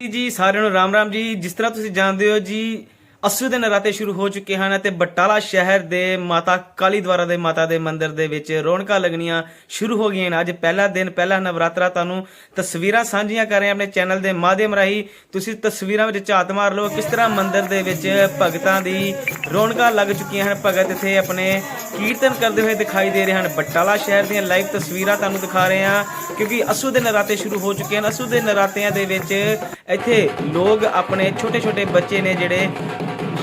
ਜੀ ਸਾਰਿਆਂ ਨੂੰ ਰਾਮ ਰਾਮ ਜੀ। ਜਿਸ ਤਰ੍ਹਾਂ ਤੁਸੀਂ ਜਾਣਦੇ ਹੋ ਜੀ ਅਸੂ ਦੇ ਨਰਾਤੇ ਸ਼ੁਰੂ ਹੋ ਚੁੱਕੇ ਹਨ ਤੇ ਬਟਾਲਾ ਸ਼ਹਿਰ ਦੇ ਮਾਤਾ ਕਾਲੀ ਦੁਆਰਾ ਦੇ ਮਾਤਾ ਦੇ ਮੰਦਿਰ ਦੇ ਵਿੱਚ ਰੌਣਕਾਂ ਲੱਗਣੀਆਂ ਸ਼ੁਰੂ ਹੋ ਗਈਆਂ ਨੇ। ਅੱਜ ਪਹਿਲਾ ਦਿਨ, ਪਹਿਲਾ ਨਵਰਾਤਰਾ ਤੁਹਾਨੂੰ ਤਸਵੀਰਾਂ ਸਾਂਝੀਆਂ ਕਰ ਰਹੇ ਆਪਣੇ ਚੈਨਲ ਦੇ ਮਾਧਿਅਮ ਰਾਹੀਂ। ਤੁਸੀਂ ਤਸਵੀਰਾਂ ਵਿੱਚ ਝਾਤ ਮਾਰ ਲਓ। ਕਿਸ ਤਰ੍ਹਾਂ ਮੰਦਿਰ ਦੇ ਵਿੱਚ ਭਗਤਾਂ ਦੀ ਰੌਣਕਾਂ ਲੱਗ ਚੁੱਕੀਆਂ ਹਨ? ਭਗਤ ਇੱਥੇ ਆਪਣੇ ਕੀਰਤਨ ਕਰਦੇ ਹੋਏ ਦਿਖਾਈ ਦੇ ਰਹੇ ਹਨ। ਬਟਾਲਾ ਸ਼ਹਿਰ ਦੀਆਂ ਲਾਈਵ ਤਸਵੀਰਾਂ ਤੁਹਾਨੂੰ ਦਿਖਾ ਰਹੇ ਹਾਂ, ਕਿਉਂਕਿ ਅਸੂ ਦੇ ਨਰਾਤੇ ਸ਼ੁਰੂ ਹੋ ਚੁੱਕੇ ਹਨ। ਅਸੂ ਦੇ ਨਰਾਤਿਆਂ ਦੇ ਵਿੱਚ ਇੱਥੇ ਲੋਕ ਆਪਣੇ ਛੋਟੇ ਛੋਟੇ ਬੱਚੇ ਨੇ ਜਿਹੜੇ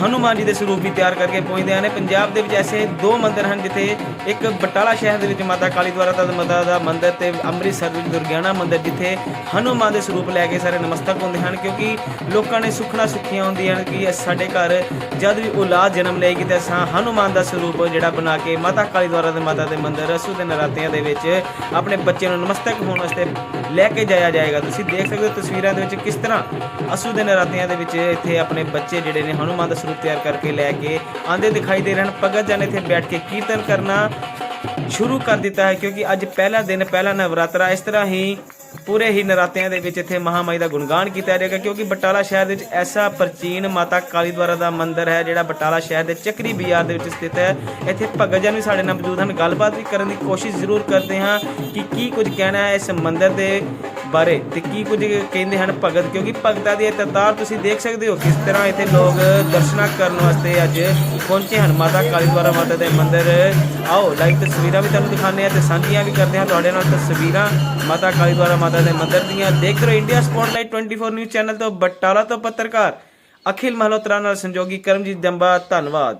ਹਨੂਮਾਨ ਜੀ ਦੇ ਸਰੂਪ ਵੀ ਤਿਆਰ ਕਰਕੇ ਪਹੁੰਚਦੇ ਹਨ। ਪੰਜਾਬ ਦੇ ਵਿੱਚ ਐਸੇ ਦੋ ਮੰਦਿਰ ਹਨ ਜਿੱਥੇ ਇੱਕ ਬਟਾਲਾ ਸ਼ਹਿਰ ਦੇ ਵਿੱਚ ਮਾਤਾ ਕਾਲੀ ਦੁਆਰਾ ਦਾ ਮਾਤਾ ਦਾ ਮੰਦਿਰ ਤੇ ਅੰਮ੍ਰਿਤਸਰ ਵਿੱਚ ਦੁਰਗਿਆਣਾ ਮੰਦਿਰ ਜਿੱਥੇ ਹਨੂਮਾਨ ਦੇ ਸਰੂਪ ਲੈ ਕੇ ਸਾਰੇ ਨਮਸਤਕ ਹੁੰਦੇ ਹਨ ਕਿਉਂਕਿ ਲੋਕਾਂ ਨੇ ਸੁਖਣਾ ਸੁਖੀਆਂ ਹੁੰਦੀਆਂ ਹਨ ਕਿ ਸਾਡੇ ਘਰ ਜਦ ਵੀ ਔਲਾਦ ਜਨਮ ਲਏਗੀ ਤਾਂ ਅਸਾਂ ਹਨੂਮਾਨ ਦਾ ਸਰੂਪ ਜਿਹੜਾ ਬਣਾ ਕੇ ਮਾਤਾ ਕਾਲੀ ਦੁਆਰਾ ਦੇ ਮਾਤਾ ਦੇ ਮੰਦਿਰ ਅਸੂ ਦੇ ਨਰਾਤਿਆਂ ਦੇ ਵਿੱਚ ਆਪਣੇ ਬੱਚੇ ਨੂੰ ਨਮਸਤਕ ਹੋਣ ਵਾਸਤੇ ਲੈ ਕੇ ਜਾਇਆ ਜਾਏਗਾ। ਤੁਸੀਂ ਦੇਖ ਸਕਦੇ ਹੋ ਤਸਵੀਰਾਂ ਦੇ ਵਿੱਚ ਕਿਸ ਤਰ੍ਹਾਂ ਅਸੂ ਦੇ ਨਰਾਤਿਆਂ ਦੇ ਵਿੱਚ ਇੱਥੇ ਆਪਣੇ ਬੱਚੇ ਜਿਹੜੇ ਨੇ ਹਨੂਮਾਨ ਦਾ ਸਰੂਪ ਤਿਆਰ ਕਰਕੇ ਲੈ ਕੇ ਆਂਦੇ ਦਿਖਾਈ ਦੇ ਰਹੇ ਭਗਤ ਜਨ ਇੱਥੇ ਬੈਠ ਕੇ ਕੀਰਤਨ ਕਰਨਾ ਸ਼ੁਰੂ ਕਰ ਦਿੱਤਾ ਹੈ ਕਿਉਂਕਿ ਅੱਜ ਪਹਿਲਾ ਦਿਨ, ਪਹਿਲਾ ਨਵਰਾਤਰਾ। ਇਸ ਤਰ੍ਹਾਂ ਹੀ ਪੂਰੇ ਹੀ ਨਰਾਤਿਆਂ ਦੇ ਵਿੱਚ ਇੱਥੇ ਮਹਾਮਾਈ ਦਾ ਗੁਣਗਾਨ ਕੀਤਾ ਜਾਏਗਾ ਕਿਉਂਕਿ ਬਟਾਲਾ ਸ਼ਹਿਰ ਦੇ ਵਿੱਚ ਐਸਾ ਪ੍ਰਾਚੀਨ ਮਾਤਾ ਕਾਲੀ ਦੁਆਰਾ ਦਾ ਮੰਦਿਰ ਹੈ, ਜਿਹੜਾ ਬਟਾਲਾ ਸ਼ਹਿਰ ਦੇ ਚੱਕਰੀ ਬਾਜ਼ਾਰ ਦੇ ਵਿੱਚ ਸਥਿਤ ਹੈ। ਇੱਥੇ ਭਗਤ ਜਨ ਵੀ ਸਾਡੇ ਨਾਲ ਮੌਜੂਦ ਹਨ। ਗੱਲਬਾਤ ਵੀ ਕਰਨ ਦੀ ਕੋਸ਼ਿਸ਼ ਜ਼ਰੂਰ ਕਰਦੇ ਹਾਂ ਕਿ ਕੀ ਕੁਝ ਕਹਿਣਾ ਹੈ ਇਸ ਮੰਦਿਰ ਦੇ ਬਾਰੇ ਤੇ ਕੀ ਕੁਝ ਕਹਿੰਦੇ ਹਨ ਭਗਤ? ਕਿਉਂਕਿ ਭਗਤਾਂ ਦੀ ਤਤਾਰ ਤੁਸੀਂ ਦੇਖ ਸਕਦੇ ਹੋ ਕਿਸ ਤਰ੍ਹਾਂ ਇੱਥੇ ਲੋਕ ਦਰਸ਼ਨਾ ਕਰਨ ਵਾਸਤੇ ਅੱਜ ਪਹੁੰਚੇ ਹਨ। ਮਾਤਾ ਕਾਲੀ ਦਵਾਰਾ ਮਾਤਾ ਦੇ ਮੰਦਿਰ। ਆਓ ਲਾਈਕ ਤਸਵੀਰਾਂ ਵੀ ਤੁਹਾਨੂੰ ਦਿਖਾਉਂਦੇ ਆ ਤੇ ਸਾਂਝੀਆਂ ਵੀ ਕਰਦੇ ਹਾਂ ਤੁਹਾਡੇ ਨਾਲ ਤਸਵੀਰਾਂ। ਮਾਤਾ ਕਾਲੀ ਦੁਆਰਾ ਮਾਤਾ ਦੇ ਮੰਦਿਰ ਦੀਆਂ। ਦੇਖ ਰਹੇ ਹੋ ਇੰਡੀਆ ਸਪੌਟਲਾਈਟ 24 ਨਿਊਜ਼ ਚੈਨਲ ਤੋਂ ਬਟਾਲਾ ਤੋਂ ਪੱਤਰਕਾਰ ਅਖਿਲ ਮਹਲੋਤਰਾ ਨਾਲ ਸੰਜੋਗੀ ਕਰਮਜੀਤ ਜੰਬਾ ਧੰਨਵਾਦ।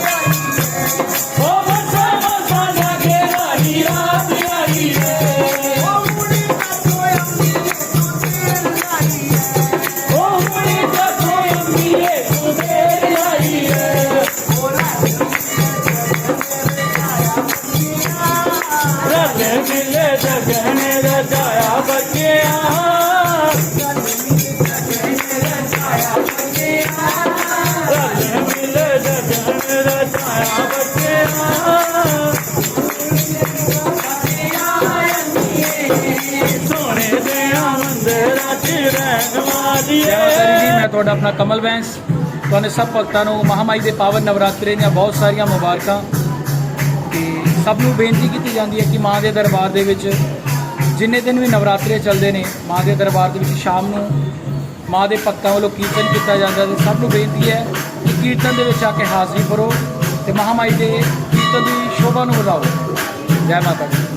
ਰਹਿਣ ਵਾਲੀਏ ਜੈ ਜੀ ਮੈਂ ਤੁਹਾਡਾ ਆਪਣਾ ਕਮਲ ਬੈਂਸ ਤੁਹਾਨੂੰ ਸਭ ਭਗਤਾਂ ਨੂੰ ਮਹਾਮਾਈ ਦੇ ਪਾਵਨ ਨਵਰਾਤਰੇ ਦੀਆਂ ਬਹੁਤ ਸਾਰੀਆਂ ਮੁਬਾਰਕਾਂ। ਤੇ ਸਭ ਨੂੰ ਬੇਨਤੀ ਕੀਤੀ ਜਾਂਦੀ ਹੈ ਕਿ ਮਾਂ ਦੇ ਦਰਬਾਰ ਦੇ ਵਿੱਚ ਜਿੰਨੇ ਦਿਨ ਵੀ ਨਵਰਾਤਰੇ ਚੱਲਦੇ ਨੇ ਮਾਂ ਦੇ ਦਰਬਾਰ ਦੇ ਵਿੱਚ ਸ਼ਾਮ ਨੂੰ ਮਾਂ ਦੇ ਭਗਤਾਂ ਵੱਲੋਂ ਕੀਰਤਨ ਕੀਤਾ ਜਾਂਦਾ ਤੇ ਸਭ ਨੂੰ ਬੇਨਤੀ ਹੈ ਕਿ ਕੀਰਤਨ ਦੇ ਵਿੱਚ ਆ ਕੇ ਹਾਜ਼ਰੀ ਭਰੋ ਤੇ ਮਹਾਮਾਈ ਦੇ ਕੀਰਤਨ ਦੀ ਸ਼ੋਭਾ ਨੂੰ ਵਧਾਓ। ਜੈ ਮਾਤਾ ਦੀ।